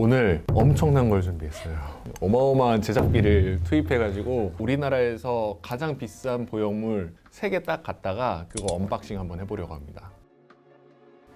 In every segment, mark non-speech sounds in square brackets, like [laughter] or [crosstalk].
오늘 엄청난 걸 준비했어요. 어마어마한 제작비를 투입해가지고 우리나라에서 가장 비싼 보형물 3개 딱 갖다가 그거 언박싱 한번 해보려고 합니다.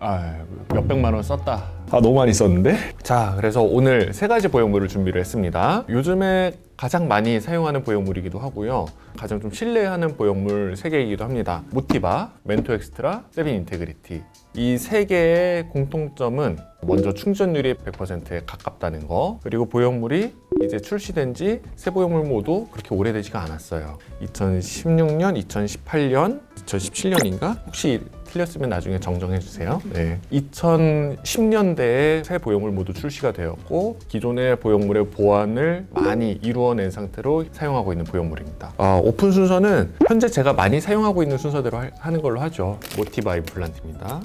아, 몇백만 원 썼다. 아, 너무 많이 썼는데? 자, 그래서 오늘 세 가지 보형물을 준비를 했습니다. 요즘에 가장 많이 사용하는 보형물이기도 하고요. 가장 좀 신뢰하는 보형물 세 개이기도 합니다. 모티바, 멘토 엑스트라, 세빈 인테그리티. 이 세 개의 공통점은 먼저 충전율이 100%에 가깝다는 거. 그리고 보형물이 이제 출시된 지 새 보형물 모두 그렇게 오래되지가 않았어요. 2016년, 2018년, 2017년인가? 혹시 틀렸으면 나중에 정정해 주세요. 네. 2010년대에 새 보형물 모두 출시가 되었고 기존의 보형물의 보완을 많이 이루어낸 상태로 사용하고 있는 보형물입니다. 아, 오픈 순서는 현재 제가 많이 사용하고 있는 순서대로 하- 하는 걸로 하죠. 모티바 임플란트입니다.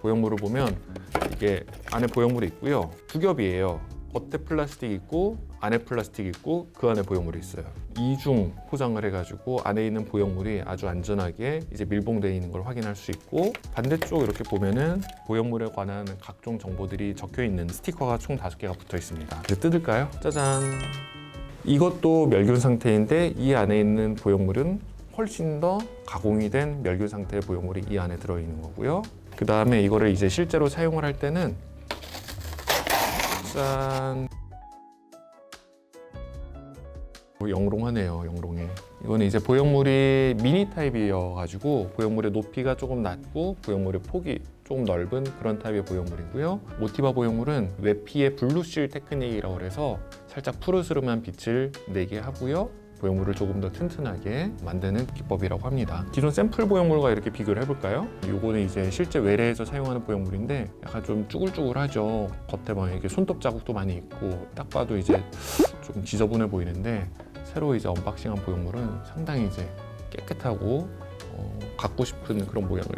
보형물을 보면 이게 안에 보형물이 있고요. 두 겹이에요. 겉에 플라스틱 있고 안에 플라스틱 있고 그 안에 보형물이 있어요. 이중 포장을 해가지고 안에 있는 보형물이 아주 안전하게 이제 밀봉되어 있는 걸 확인할 수 있고 반대쪽 이렇게 보면은 보형물에 관한 각종 정보들이 적혀 있는 스티커가 총 다섯 개가 붙어 있습니다. 이제 뜯을까요? 짜잔. 이것도 멸균 상태인데 이 안에 있는 보형물은 훨씬 더 가공이 된 멸균 상태의 보형물이 이 안에 들어 있는 거고요. 그 다음에 이거를 이제 실제로 사용을 할 때는 짠. 어, 영롱하네요, 영롱해. 이거는 이제 보형물이 미니 타입이어가지고 보형물의 높이가 조금 낮고 보형물의 폭이 조금 넓은 그런 타입의 보형물이고요. 모티바 보형물은 외피의 블루실 테크닉이라고 해서 살짝 푸르스름한 빛을 내게 하고요. 보형물을 조금 더 튼튼하게 만드는 기법이라고 합니다. 기존 샘플 보형물과 이렇게 비교를 해볼까요? 요거는 이제 실제 외래에서 사용하는 보형물인데 약간 좀 쭈글쭈글하죠. 겉에 막 이렇게 손톱 자국도 많이 있고 딱 봐도 이제 조금 지저분해 보이는데 새로 이제 언박싱한 보형물은 상당히 이제 깨끗하고 어, 갖고 싶은 그런 모양을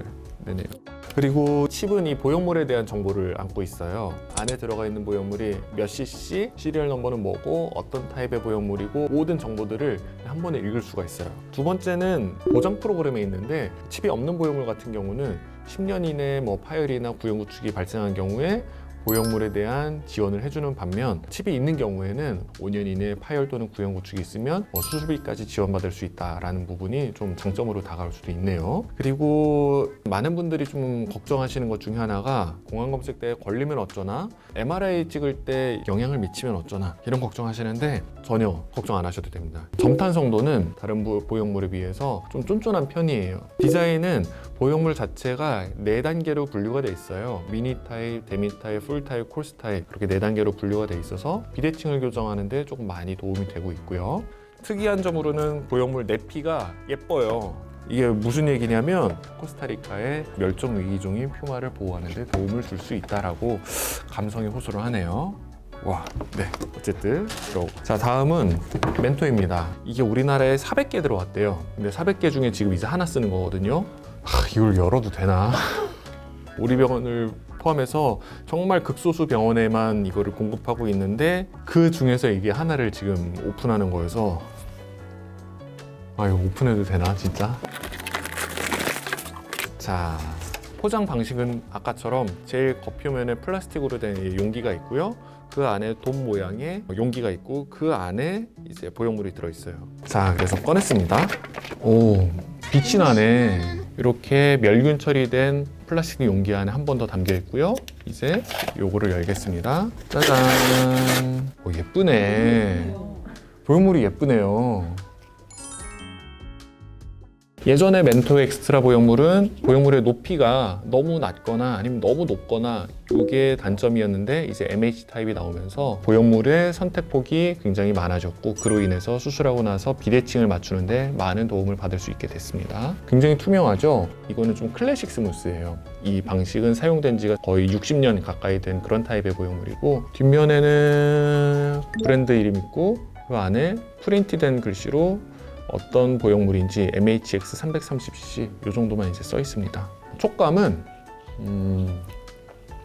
내네요. 그리고 칩은 이 보형물에 대한 정보를 안고 있어요. 안에 들어가 있는 보형물이 몇 cc, 시리얼 넘버는 뭐고 어떤 타입의 보형물이고 모든 정보들을 한 번에 읽을 수가 있어요. 두 번째는 보장 프로그램에 있는데 칩이 없는 보형물 같은 경우는 10년 이내에 뭐 파열이나 구형 구축이 발생한 경우에 보형물에 대한 지원을 해주는 반면 칩이 있는 경우에는 5년 이내에 파열 또는 구형 구축이 있으면 뭐 수술비까지 지원받을 수 있다라는 부분이 좀 장점으로 다가올 수도 있네요. 그리고 많은 분들이 좀 걱정하시는 것 중에 하나가 공황 검색 때 걸리면 어쩌나 MRI 찍을 때 영향을 미치면 어쩌나 이런 걱정하시는데 전혀 걱정 안 하셔도 됩니다. 점탄 성도는 다른 보- 보형물에 비해서 좀 쫀쫀한 편이에요. 디자인은 보형물 자체가 네 단계로 분류가 돼 있어요. 미니 타입, 데미 타입, 풀 타입, 콜스 타입 그렇게 네 단계로 분류가 돼 있어서 비대칭을 교정하는데 조금 많이 도움이 되고 있고요. 특이한 점으로는 보형물 내피가 예뻐요. 이게 무슨 얘기냐면 코스타리카의 멸종 위기종인 퓨마를 보호하는 데 도움을 줄 수 있다라고 감성이 호소를 하네요. 와, 네. 어쨌든 그러고. 자, 다음은 멘토입니다. 이게 우리나라에 400개 들어왔대요. 근데 400개 중에 지금 이제 하나 쓰는 거거든요. 하, 이걸 열어도 되나? 우리 병원을 포함해서 정말 극소수 병원에만 이거를 공급하고 있는데 그 중에서 이게 하나를 지금 오픈하는 거여서 아 이거 오픈해도 되나 진짜? 자 포장 방식은 아까처럼 제일 겉표면에 플라스틱으로 된이 용기가 있고요. 그 안에 돔 모양의 용기가 있고 그 안에 이제 보형물이 들어있어요. 자 그래서 꺼냈습니다. 오 빛이 나네. 이렇게 멸균 처리된 플라스틱 용기 안에 한 번 더 담겨 있고요. 이제 요거를 열겠습니다. 짜잔. 오 예쁘네. 보형물이 예쁘네요. 예전에 멘토 엑스트라 보형물은 보형물의 높이가 너무 낮거나 아니면 너무 높거나 이게 단점이었는데 이제 MH 타입이 나오면서 보형물의 선택폭이 굉장히 많아졌고 그로 인해서 수술하고 나서 비대칭을 맞추는데 많은 도움을 받을 수 있게 됐습니다. 굉장히 투명하죠? 이거는 좀 클래식 스무스예요. 이 방식은 사용된 지가 거의 60년 가까이 된 그런 타입의 보형물이고 뒷면에는 브랜드 이름 있고 그 안에 프린트된 글씨로 어떤 보형물인지 MHX 330cc 이 정도만 이제 써 있습니다. 촉감은 음,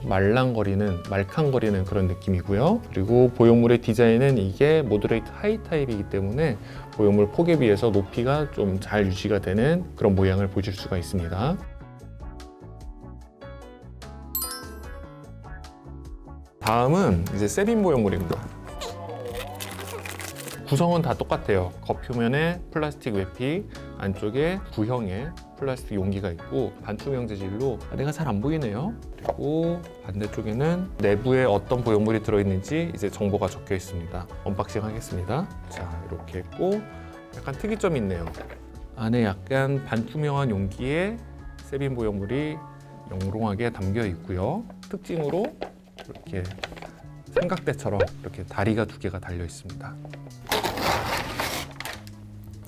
말랑거리는 말캉거리는 그런 느낌이고요. 그리고 보형물의 디자인은 이게 모더레이트 하이 타입이기 때문에 보형물 폭에 비해서 높이가 좀 잘 유지가 되는 그런 모양을 보실 수가 있습니다. 다음은 이제 세빈 보형물입니다. 구성은 다 똑같아요. 겉 표면에 플라스틱 외피, 안쪽에 구형의 플라스틱 용기가 있고 반투명 재질로 아, 내가 잘 안 보이네요. 그리고 반대쪽에는 내부에 어떤 보형물이 들어있는지 이제 정보가 적혀 있습니다. 언박싱 하겠습니다. 자 이렇게 했고 약간 특이점이 있네요. 안에 약간 반투명한 용기에 세빈 보형물이 영롱하게 담겨 있고요. 특징으로 이렇게 삼각대처럼 이렇게 다리가 두 개가 달려 있습니다.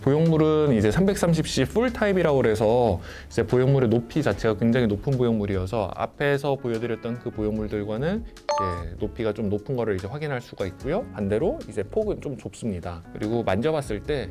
보형물은 이제 330C 풀 타입이라고 그래서 이제 보형물의 높이 자체가 굉장히 높은 보형물이어서 앞에서 보여드렸던 그 보형물들과는 이제 높이가 좀 높은 거를 이제 확인할 수가 있고요. 반대로 이제 폭은 좀 좁습니다. 그리고 만져봤을 때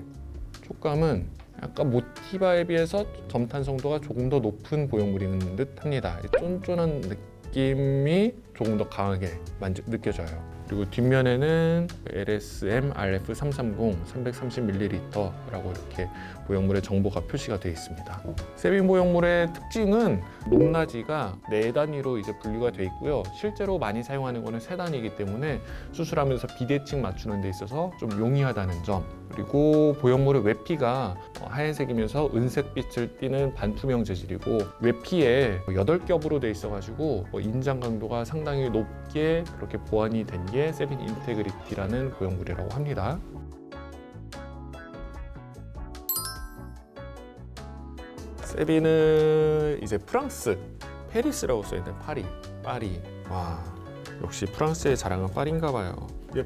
촉감은 약간 모티바에 비해서 점탄 성도가 조금 더 높은 보형물인 듯 합니다. 쫀쫀한 느낌이 조금 더 강하게 만져, 느껴져요. 그리고 뒷면에는 LSM RF330 330ml라고 이렇게 보형물의 정보가 표시가 되어 있습니다. 세빈 보형물의 특징은 높낮이가 네 단위로 이제 분류가 되어 있고요. 실제로 많이 사용하는 거는 세 단위이기 때문에 수술하면서 비대칭 맞추는 데 있어서 좀 용이하다는 점. 그리고 보형물의 외피가 하얀색이면서 은색빛을 띠는 반투명 재질이고 외피에 8겹으로 되어 있어 가지고 인장 강도가 상당히 높게 그렇게 보완이 된 게 세빈 인테그리티라는 보형물이라고 합니다. 세빈은 이제 프랑스 페리스라고 써 있는 파리, 파리. 와 역시 프랑스의 자랑은 파리인가 봐요. 이게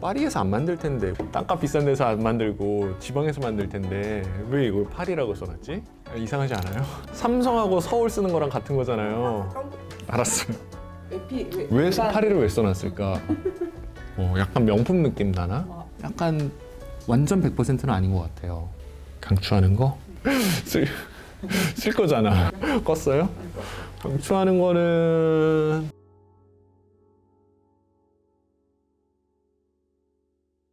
파리에서 안 만들 텐데 땅값 비싼 데서 안 만들고 지방에서 만들 텐데 왜 이걸 파리라고 써놨지? 아, 이상하지 않아요? [laughs] 삼성하고 서울 쓰는 거랑 같은 거잖아요. 알았어요. 왜, 왜 일반- 파리를 왜 써놨을까? [laughs] 어, 약간 명품 느낌 나나? 약간 완전 100%는 아닌 것 같아요. 강추하는 거? [laughs] 쓸, 쓸 거잖아. [laughs] 껐어요? 강추하는 거는